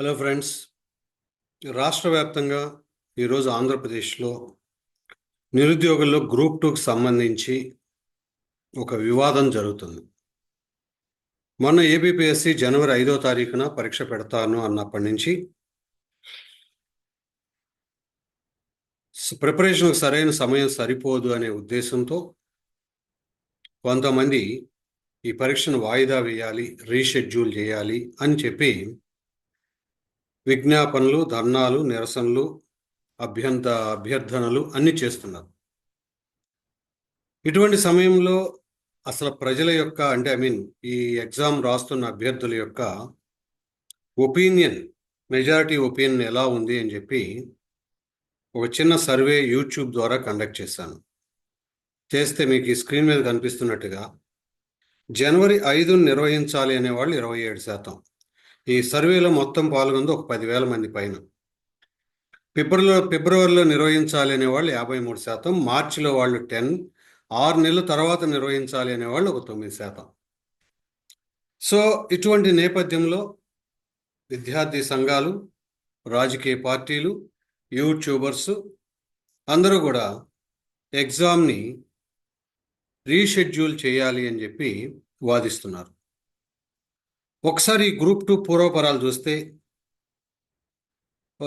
Hello friends రాష్ట్ర వ్యాప్తంగా ఈరోజు ఆంధ్రప్రదేశ్లో నిరుద్యోగుల్లో గ్రూప్ టూకి సంబంధించి ఒక వివాదం జరుగుతుంది. మొన్న ఏబిపిఎస్సి జనవరి ఐదో తారీఖున పరీక్ష పెడతాను అన్నప్పటి నుంచి ప్రిపరేషన్కు సరైన సమయం సరిపోదు అనే ఉద్దేశంతో కొంతమంది ఈ పరీక్షను వాయిదా వేయాలి రీషెడ్యూల్ చేయాలి అని చెప్పి విజ్ఞాపనలు ధర్నాలు నిరసనలు అభ్యంత అభ్యర్థనలు అన్నీ చేస్తున్నారు. ఇటువంటి సమయంలో అసలు ప్రజల యొక్క అంటే ఐ మీన్ ఈ ఎగ్జామ్ రాస్తున్న అభ్యర్థుల యొక్క ఒపీనియన్ మెజారిటీ ఒపీనియన్ ఎలా ఉంది అని చెప్పి ఒక చిన్న సర్వే యూట్యూబ్ ద్వారా కండక్ట్ చేశాను. చేస్తే మీకు ఈ స్క్రీన్ మీద కనిపిస్తున్నట్టుగా జనవరి ఐదును నిర్వహించాలి అనేవాళ్ళు ఇరవై ఏడు శాతం. ఈ సర్వేలో మొత్తం పాల్గొంది ఒక పదివేల మంది పైన. ఫిబ్రవరిలో ఫిబ్రవరిలో నిర్వహించాలి అనేవాళ్ళు యాభై మూడు శాతం మార్చిలో వాళ్ళు టెన్ ఆరు నెలల తర్వాత నిర్వహించాలి అనేవాళ్ళు ఒక తొమ్మిది శాతం. సో ఇటువంటి నేపథ్యంలో విద్యార్థి సంఘాలు రాజకీయ పార్టీలు యూట్యూబర్స్ అందరూ కూడా ఎగ్జామ్ని రీషెడ్యూల్ చేయాలి అని చెప్పి వాదిస్తున్నారు. ఒకసారి గ్రూప్ టూ పూర్వపరాలు చూస్తే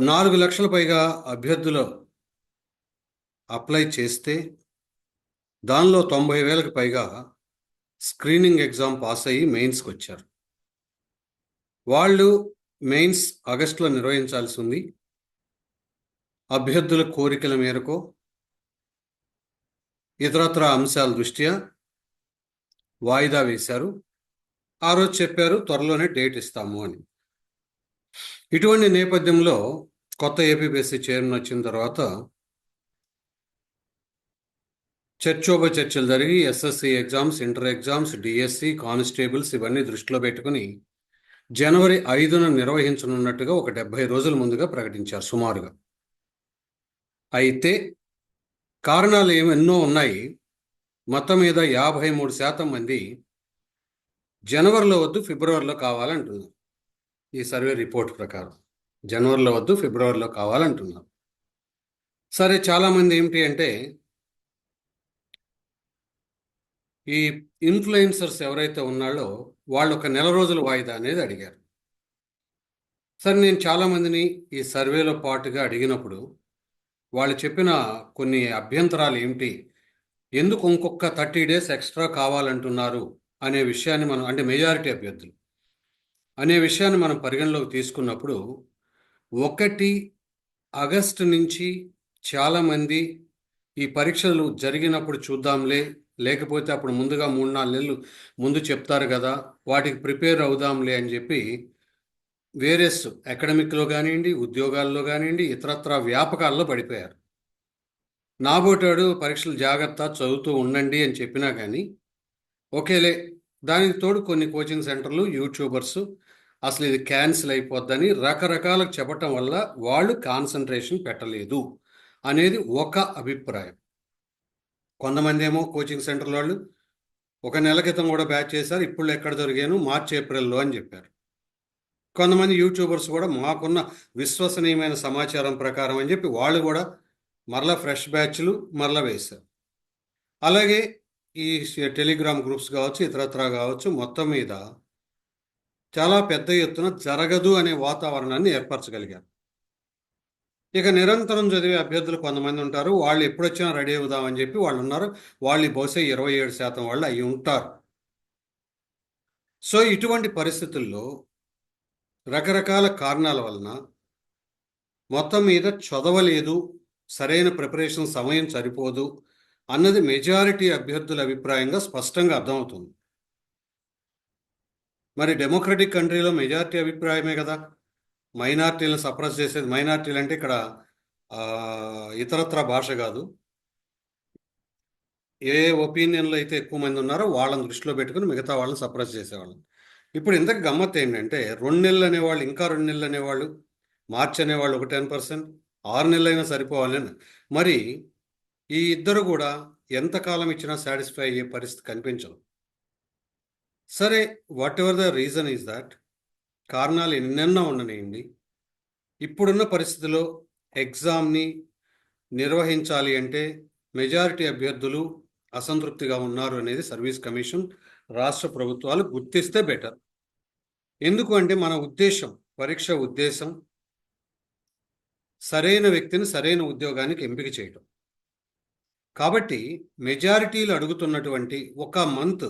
నాలుగు లక్షల పైగా అభ్యర్థులు అప్లై చేస్తే దానిలో తొంభై వేలకు పైగా స్క్రీనింగ్ ఎగ్జామ్ పాస్ అయ్యి మెయిన్స్కి వచ్చారు. వాళ్ళు మెయిన్స్ ఆగస్టులో నిర్వహించాల్సి ఉంది. అభ్యర్థుల కోరికల మేరకు ఇతరత్ర అంశాల దృష్ట్యా వాయిదా వేశారు. ఆ రోజు చెప్పారు త్వరలోనే డేట్ ఇస్తాము అని. ఇటువంటి నేపథ్యంలో కొత్త ఏపీపీఎస్సీ చైర్మన్ వచ్చిన తర్వాత చర్చోప చర్చలు జరిగి SSC exams inter exams DSC constables ఇవన్నీ దృష్టిలో పెట్టుకుని జనవరి ఐదున నిర్వహించనున్నట్టుగా ఒక డెబ్బై రోజుల ముందుగా ప్రకటించారు సుమారుగా. అయితే కారణాలు ఏమి ఎన్నో ఉన్నాయి. మొత్తం మీద యాభై మూడు శాతం మంది జనవరిలో వద్దు ఫిబ్రవరిలో కావాలంటున్నారు ఈ సర్వే రిపోర్ట్ ప్రకారం. జనవరిలో వద్దు ఫిబ్రవరిలో కావాలంటున్నారు సరే చాలామంది ఏమిటి అంటే ఈ ఇన్ఫ్లుయెన్సర్స్ ఎవరైతే ఉన్నారో వాళ్ళు ఒక నెల రోజుల వాయిదా అనేది అడిగారు. సరే నేను చాలామందిని ఈ సర్వేలో పాటుగా అడిగినప్పుడు వాళ్ళు చెప్పిన కొన్ని అభ్యంతరాలు ఏమిటి? ఎందుకు ఇంకొక థర్టీ డేస్ ఎక్స్ట్రా కావాలంటున్నారు? అనే విషయాన్ని మనం అంటే మెజారిటీ అభ్యర్థులు అనే విషయాన్ని మనం పరిగణలోకి తీసుకున్నప్పుడు ఒకటి ఆగస్టు నుంచి చాలామంది ఈ పరీక్షలు జరిగినప్పుడు చూద్దాంలే లేకపోతే అప్పుడు ముందుగా మూడు నాలుగు నెలలు ముందు చెప్తారు కదా వాటికి ప్రిపేర్ అవుదాంలే అని చెప్పి వేరియస్ అకాడమిక్లో కానివ్వండి ఉద్యోగాల్లో కానివ్వండి ఇతరత్ర వ్యాపకాల్లో పడిపోయారు. నాబోటాడు పరీక్షలు జాగ్రత్త చదువుతూ ఉండండి అని చెప్పినా కానీ ఓకేలే. దానికి తోడు కొన్ని కోచింగ్ సెంటర్లు యూట్యూబర్స్ అసలు ఇది క్యాన్సిల్ అయిపోద్దని రకరకాలకు చెప్పటం వల్ల వాళ్ళు కాన్సన్ట్రేషన్ పెట్టలేదు అనేది ఒక అభిప్రాయం. కొంతమంది ఏమో కోచింగ్ సెంటర్ వాళ్ళు ఒక నెల క్రితం కూడా బ్యాచ్ చేశారు ఇప్పుడు ఎక్కడ దొరికాను మార్చి ఏప్రిల్లో అని చెప్పారు. కొంతమంది యూట్యూబర్స్ కూడా మాకున్న విశ్వసనీయమైన సమాచారం ప్రకారం అని చెప్పి వాళ్ళు కూడా మరలా ఫ్రెష్ బ్యాచ్లు మరలా వేశారు. అలాగే ఈ టెలిగ్రామ్ గ్రూప్స్ కావచ్చు ఇతరత్ర కావచ్చు మొత్తం మీద చాలా పెద్ద ఎత్తున జరగదు అనే వాతావరణాన్ని ఏర్పరచగలిగారు. ఇక నిరంతరం చదివే అభ్యర్థులు కొంతమంది ఉంటారు. వాళ్ళు ఎప్పుడొచ్చినా రెడీ అవుదామని చెప్పి వాళ్ళు ఉన్నారు. వాళ్ళు బహుశా ఇరవై ఏడు శాతం వాళ్ళు అయి ఉంటారు. సో ఇటువంటి పరిస్థితుల్లో రకరకాల కారణాల వలన మొత్తం మీద చదవలేదు. సరైన ప్రిపరేషన్ సమయం సరిపోదు. అన్నది మెజారిటీ అభ్యర్థుల అభిప్రాయంగా స్పష్టంగా అర్థమవుతుంది. మరి డెమోక్రటిక్ కంట్రీలో మెజారిటీ అభిప్రాయమే కదా? మైనార్టీలను సప్రెస్ చేసేది మైనార్టీలు అంటే ఇక్కడ ఇతరత్ర భాష కాదు. ఏ ఒపీనియన్లో అయితే ఎక్కువ మంది ఉన్నారో వాళ్ళని దృష్టిలో పెట్టుకుని మిగతా వాళ్ళని సప్రెస్ చేసేవాళ్ళం. ఇప్పుడు ఇంతకు గమ్మత్ ఏంటంటే రెండు నెలలు అనేవాళ్ళు ఇంకా రెండు నెలలు అనేవాళ్ళు మార్చ్ అనేవాళ్ళు ఒక టెన్ పర్సెంట్ ఆరు నెలలైనా సరిపోవాలని. మరి ఈ ఇద్దరు కూడా ఎంతకాలం ఇచ్చినా సాటిస్ఫై అయ్యే పరిస్థితి కనిపించదు. సరే whatever the reason is that కారణాలు ఎన్నెన్నో ఉండనియండి. ఇప్పుడున్న పరిస్థితిలో ఎగ్జామ్ని నిర్వహించాలి అంటే మెజారిటీ అభ్యర్థులు అసంతృప్తిగా ఉన్నారు అనేది సర్వీస్ కమిషన్ రాష్ట్ర ప్రభుత్వాలు గుర్తిస్తే బెటర్ ఎందుకు అంటే మన ఉద్దేశం పరీక్ష ఉద్దేశం సరైన వ్యక్తిని సరైన ఉద్యోగానికి ఎంపిక చేయటం. కాబట్టి మెజారిటీలు అడుగుతున్నటువంటి ఒక మంత్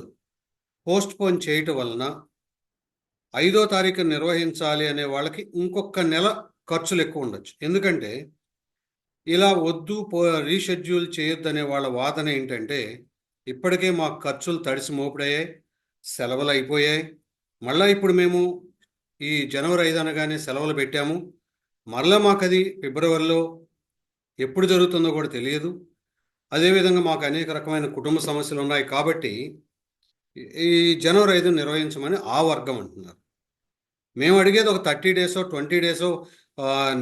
పోస్ట్ పోన్ చేయటం వలన ఐదో తారీఖు నిర్వహించాలి అనే వాళ్ళకి ఇంకొక నెల ఖర్చులు ఎక్కువ ఉండొచ్చు. ఎందుకంటే ఇలా వద్దు పో రీషెడ్యూల్ చేయొద్దనే వాళ్ళ వాదన ఏంటంటే ఇప్పటికే మా ఖర్చులు తడిసి మోపుడయ్యాయి సెలవులు అయిపోయాయి. మళ్ళీ ఇప్పుడు మేము ఈ జనవరి ఐదు అనగానే సెలవులు పెట్టాము. మరలా మాకు అది ఫిబ్రవరిలో ఎప్పుడు జరుగుతుందో కూడా తెలియదు. అదేవిధంగా మాకు అనేక రకమైన కుటుంబ సమస్యలు ఉన్నాయి కాబట్టి ఈ జనవరి ఐదు నిర్వహించమని ఆ వర్గం అంటున్నారు. మేము అడిగేది ఒక థర్టీ డేసో ట్వంటీ డేసో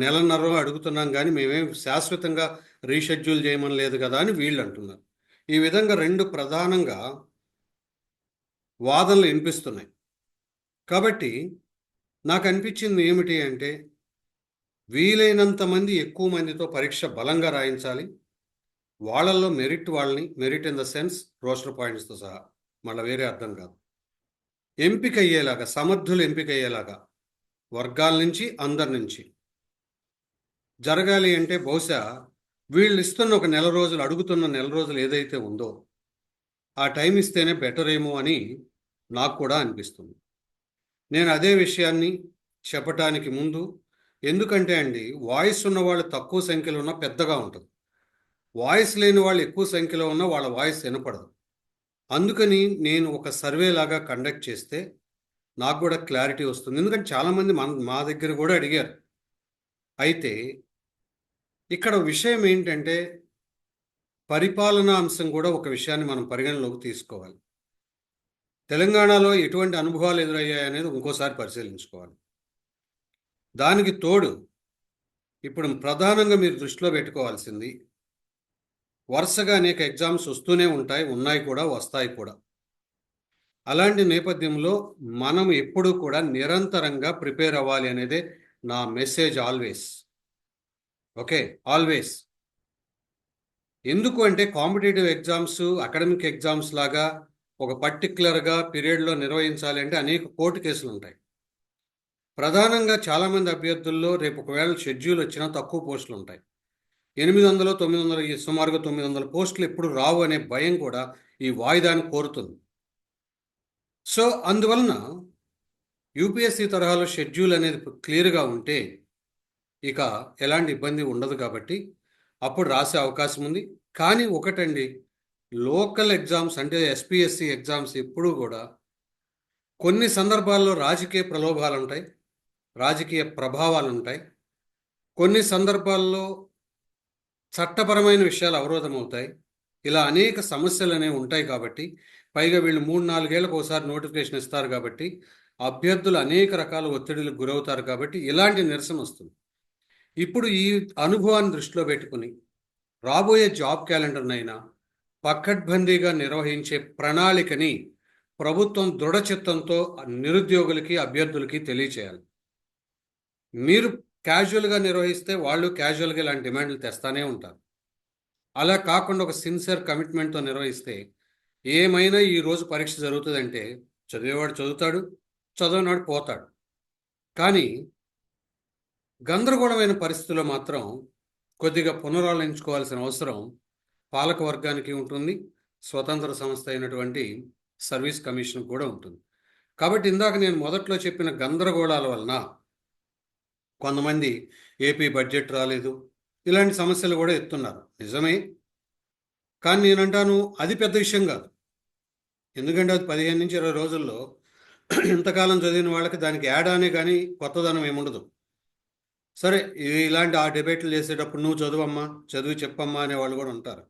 నెలన్నర అడుగుతున్నాం కానీ మేమేం శాశ్వతంగా రీషెడ్యూల్ చేయమని లేదు కదా అని వీళ్ళు అంటున్నారు. ఈ విధంగా రెండు ప్రధానంగా వాదనలు వినిపిస్తున్నాయి. కాబట్టి నాకు అనిపించింది ఏమిటి అంటే వీలైనంత మంది ఎక్కువ మందితో పరీక్ష బలంగా రాయించాలి. వాళ్ళల్లో మెరిట్ వాళ్ళని merit in the sense roster పాయింట్స్తో సహా. మళ్ళీ వేరే అర్థం కాదు. ఎంపిక అయ్యేలాగా సమర్థులు ఎంపిక అయ్యేలాగా వర్గాల నుంచి అందరి నుంచి. జరగాలి అంటే బహుశా వీళ్ళు ఇస్తున్న ఒక నెల రోజులు అడుగుతున్న నెల రోజులు ఏదైతే ఉందో ఆ టైం ఇస్తేనే బెటర్ ఏమో అని నాకు కూడా అనిపిస్తుంది. నేను అదే విషయాన్ని చెప్పటానికి ముందు ఎందుకంటే అండి వాయిస్ ఉన్న వాళ్ళు తక్కువ సంఖ్యలో ఉన్న పెద్దగా ఉంటుంది. వాయిస్ లేని వాళ్ళు ఎక్కువ సంఖ్యలో ఉన్న వాళ్ళ వాయిస్ వినపడదు. అందుకని నేను ఒక సర్వే లాగా కండక్ట్ చేస్తే నాకు కూడా క్లారిటీ వస్తుంది. ఎందుకంటే చాలామంది మన మా దగ్గర కూడా అడిగారు. అయితే ఇక్కడ విషయం ఏంటంటే పరిపాలనా అంశం కూడా ఒక విషయాన్ని మనం పరిగణలోకి తీసుకోవాలి. తెలంగాణలో ఎటువంటి అనుభవాలు ఎదురయ్యాయి అనేది ఇంకోసారి పరిశీలించుకోవాలి. దానికి తోడు ఇప్పుడు ప్రధానంగా మీరు దృష్టిలో పెట్టుకోవాల్సింది వరుసగా అనేక ఎగ్జామ్స్ వస్తూనే ఉంటాయి ఉన్నాయి కూడా వస్తాయి కూడా. అలాంటి నేపథ్యంలో మనం ఎప్పుడూ కూడా నిరంతరంగా ప్రిపేర్ అవ్వాలి అనేదే నా మెసేజ్ ఆల్వేస్. Okay always. ఎందుకు అంటే కాంపిటేటివ్ ఎగ్జామ్స్ అకాడమిక్ ఎగ్జామ్స్ లాగా ఒక పర్టిక్యులర్గా పీరియడ్లో నిర్వహించాలి అంటే అనేక కోర్టు కేసులు ఉంటాయి. ప్రధానంగా చాలామంది అభ్యర్థుల్లో రేపు ఒకవేళ షెడ్యూల్ వచ్చినా తక్కువ పోస్టులు ఉంటాయి. ఎనిమిది వందలు తొమ్మిది వందలు సుమారుగా తొమ్మిది వందల పోస్టులు ఎప్పుడు రావు అనే భయం కూడా ఈ వాయిదాన్ని కోరుతుంది. సో అందువలన యూపీఎస్సీ తరహాలో షెడ్యూల్ అనేది క్లియర్గా ఉంటే ఇక ఎలాంటి ఇబ్బంది ఉండదు కాబట్టి అప్పుడు రాసే అవకాశం ఉంది. కానీ ఒకటండి లోకల్ ఎగ్జామ్స్ అంటే ఎస్పిఎస్సి ఎగ్జామ్స్ ఎప్పుడూ కూడా కొన్ని సందర్భాల్లో రాజకీయ ప్రలోభాలు ఉంటాయి రాజకీయ ప్రభావాలు ఉంటాయి. కొన్ని సందర్భాల్లో చట్టపరమైన విషయాలు అవరోధం అవుతాయి ఇలా అనేక సమస్యలు అనేవి ఉంటాయి కాబట్టి పైగా వీళ్ళు మూడు నాలుగేళ్ళకు ఒకసారి నోటిఫికేషన్ ఇస్తారు కాబట్టి అభ్యర్థులు అనేక రకాల ఒత్తిడిలకు గురవుతారు కాబట్టి ఇలాంటి నిరసన వస్తుంది. ఇప్పుడు ఈ అనుభవాన్ని దృష్టిలో పెట్టుకుని రాబోయే జాబ్ క్యాలెండర్నైనా పక్కడ్బందీగా నిర్వహించే ప్రణాళికని ప్రభుత్వం దృఢచిత్తంతో నిరుద్యోగులకి అభ్యర్థులకి తెలియచేయాలి. మీరు క్యాజువల్గా నిర్వహిస్తే వాళ్ళు క్యాజువల్గా ఇలాంటి డిమాండ్లు తెస్తానే ఉంటారు. అలా కాకుండా ఒక సిన్సియర్ కమిట్మెంట్తో నిర్వహిస్తే ఏమైనా ఈరోజు పరీక్ష జరుగుతుందంటే చదివేవాడు చదువుతాడు చదవనాడు పోతాడు. కానీ గందరగోళమైన పరిస్థితుల్లో మాత్రం కొద్దిగా పునరాలోచించుకోవాల్సిన అవసరం పాలక వర్గానికి ఉంటుంది స్వతంత్ర సంస్థ అయినటువంటి సర్వీస్ కమిషన్ కూడా ఉంటుంది. కాబట్టి ఇందాక నేను మొదట్లో చెప్పిన గందరగోళాల వలన కొంతమంది ఏపీ బడ్జెట్ రాలేదు. ఇలాంటి సమస్యలు కూడా ఎత్తున్నారు. నిజమే. కానీ నేనంటాను అది పెద్ద విషయం కాదు. ఎందుకంటే అది పదిహేను నుంచి ఇరవై రోజుల్లో ఇంతకాలం చదివిన వాళ్ళకి దానికి యాడ్ అనే కానీ కొత్తదనం ఏముండదు. సరే ఇలాంటి ఆ డిబేట్లు చేసేటప్పుడు నువ్వు చదువమ్మా చదువు చెప్పమ్మా అనే వాళ్ళు కూడా ఉంటారు.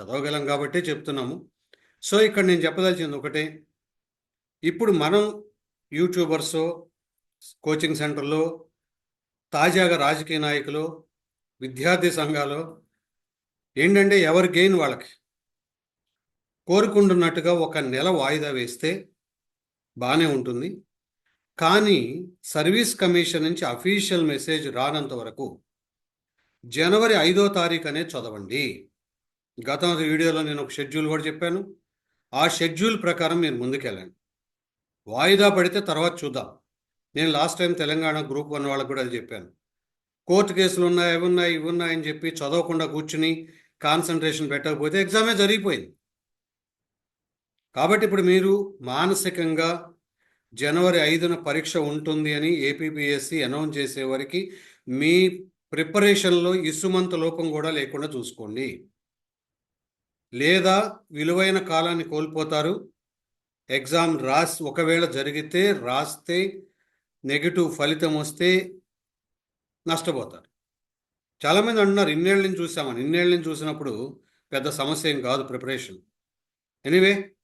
చదవగలం కాబట్టి చెప్తున్నాము. సో ఇక్కడ నేను చెప్పదలిచింది ఒకటే. ఇప్పుడు మనం యూట్యూబర్స్ కోచింగ్ సెంటర్లో తాజాగా రాజకీయ నాయకులు విద్యార్థి సంఘాలు ఏంటంటే ఎవరి గెయిన్ వాళ్ళకి? కోరుకుంటున్నట్టుగా ఒక నెల వాయిదా వేస్తే బాగానే ఉంటుంది. కానీ సర్వీస్ కమిషన్ నుంచి అఫీషియల్ మెసేజ్ రానంత వరకు జనవరి ఐదో తారీఖు అనేది చదవండి. గత వీడియోలో నేను ఒక షెడ్యూల్ కూడా చెప్పాను. ఆ షెడ్యూల్ ప్రకారం మీరు ముందుకెళ్ళండి వాయిదా పడితే తర్వాత చూద్దాం. నేను last time Telangana group one వాళ్ళకు కూడా అది చెప్పాను. కోర్టు కేసులు ఉన్నాయి అవి ఉన్నాయి ఇవి ఉన్నాయి అని చెప్పి చదవకుండా కూర్చుని కాన్సన్ట్రేషన్ పెట్టకపోతే ఎగ్జామే జరిగిపోయింది. కాబట్టి ఇప్పుడు మీరు మానసికంగా జనవరి ఐదున పరీక్ష ఉంటుంది అని ఏపీపీఎస్సి అనౌన్స్ చేసే వరకు మీ ప్రిపరేషన్లో ఇసుమంత లోపం కూడా లేకుండా చూసుకోండి. లేదా విలువైన కాలాన్ని కోల్పోతారు. ఎగ్జామ్ రాసి ఒకవేళ జరిగితే రాస్తే నెగిటివ్ ఫలితం వస్తే నష్టపోతారు. చాలామంది అంటున్నారు ఇన్నేళ్ళ నుంచి చూసామని. ఇన్నేళ్ళ నుంచి చూసినప్పుడు పెద్ద సమస్య ఏం కాదు ప్రిపరేషన్. ఎనీవే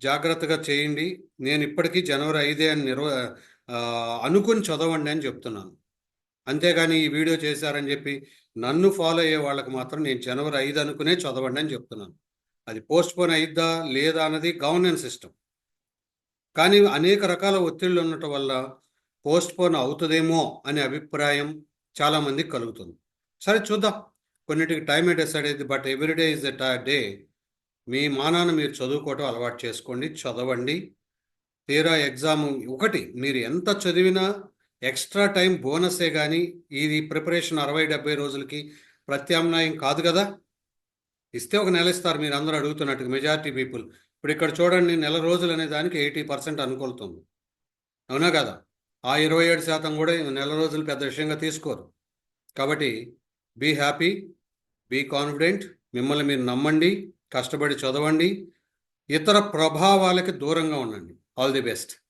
జాగ్రత్తగా చేయండి. నేను ఇప్పటికీ జనవరి ఐదే అని నిర్వ అనుకుని చదవండి అని చెప్తున్నాను. అంతేగాని ఈ వీడియో చేశారని చెప్పి నన్ను ఫాలో అయ్యే వాళ్ళకి మాత్రం నేను జనవరి ఐదు అనుకునే చదవండి అని చెప్తున్నాను. అది పోస్ట్ పోన్ అయిద్దా లేదా అన్నది గవర్నెన్స్ సిస్టమ్. కానీ అనేక రకాల ఒత్తిళ్ళు ఉండటం వల్ల పోస్ట్ పోన్ అవుతుందేమో అనే అభిప్రాయం చాలామందికి కలుగుతుంది. సరే చూద్దాం. కొన్నిటికి టైమే డిసైడ్ అయింది but every day is the day. మీ మానాన మీరు చదువుకోవటం అలవాటు చేసుకోండి చదవండి. తీరా ఎగ్జామ్ ఒకటి మీరు ఎంత చదివినా ఎక్స్ట్రా టైం బోనసే కానీ ఇది ప్రిపరేషన్ అరవై డెబ్బై రోజులకి ప్రత్యామ్నాయం కాదు కదా. ఇస్తే ఒక నెల ఇస్తారు మీరు అందరూ అడుగుతున్నట్టు మెజారిటీ పీపుల్. ఇప్పుడు ఇక్కడ చూడండి నెల రోజులు అనే దానికి ఎయిటీ పర్సెంట్ అనుకూలుతుంది అవునా కదా? ఆ ఇరవై ఏడు శాతం కూడా నెల రోజులు పెద్ద విషయంగా తీసుకోరు. కాబట్టి బీ హ్యాపీ బీ కాన్ఫిడెంట్ మిమ్మల్ని మీరు నమ్మండి కష్టపడి చదవండి ఇతర ప్రభావాలకి దూరంగా ఉండండి. All the best